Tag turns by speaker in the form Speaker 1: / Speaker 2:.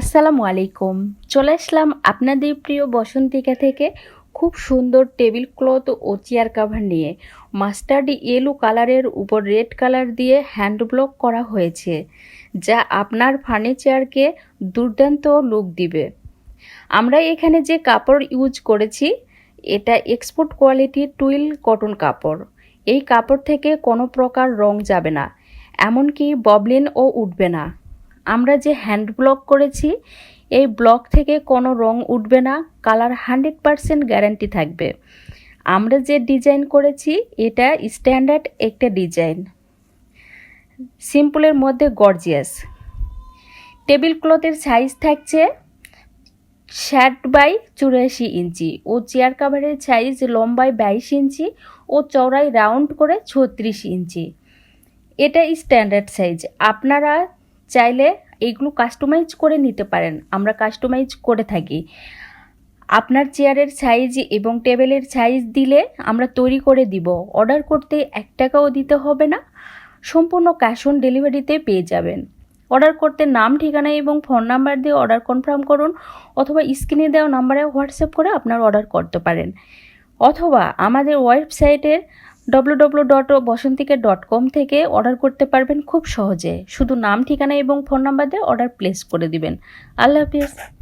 Speaker 1: আসসালামু আলাইকুম। চলে আসলাম আপনাদের প্রিয় বসন্তিকা থেকে খুব সুন্দর টেবিল ক্লথ ও চেয়ার কাভার নিয়ে। মাস্টার্ড ইয়েলো কালারের উপর রেড কালার দিয়ে হ্যান্ড ব্লক করা হয়েছে, যা আপনার ফার্নিচারকে দুর্দান্ত লুক দিবে। আমরা এখানে যে কাপড় ইউজ করেছি, এটা এক্সপোর্ট কোয়ালিটির টুইল কটন কাপড়। এই কাপড় থেকে কোনো প্রকার রং যাবে না, এমনকি ববলিন ও উঠবে না। আমরা যে হ্যান্ড ব্লক করেছি, এই ব্লক থেকে কোনো রং উঠবে না কালার হান্ড্রেড পারসেন্ট গ্যারান্টি থাকবে। আমরা যে ডিজাইন করেছি, এটা স্ট্যান্ডার্ড একটা ডিজাইন সিম্পলের মধ্যে গর্জিয়াস টেবিল ক্লথের সাইজ থাকছে ষাট বাই চুরাশি ইঞ্চি। ও চেয়ার কাভারের সাইজ লম্বায় বাইশ ইঞ্চি, ও চওড়ায় রাউন্ড করে ছত্রিশ ইঞ্চি। এটা স্ট্যান্ডার্ড সাইজ আপনারা চাইলে এইগুলো কাস্টমাইজ করে নিতে পারেন। আমরা কাস্টমাইজ করে থাকি। আপনার চেয়ারের সাইজ এবং টেবিলের সাইজ দিলে আমরা তৈরি করে দিব। অর্ডার করতে এক টাকাও দিতে হবে না। সম্পূর্ণ ক্যাশ অন ডেলিভারিতে পেয়ে যাবেন। অর্ডার করতে নাম, ঠিকানা এবং ফোন নাম্বার দিয়ে অর্ডার কনফার্ম করুন অথবা স্ক্রিনে দেওয়া নাম্বারে হোয়াটসঅ্যাপ করে আপনার অর্ডার করতে পারেন। অথবা আমাদের ওয়েবসাইটের ডব্লু ডট ডট কম থেকে অর্ডার করতে পারবেন খুব সহজে। শুধু নাম, ঠিকানা এবং ফোন নাম্বার দিয়ে অর্ডার প্লেস করে দিবেন। আল্লাহ হাফিজ।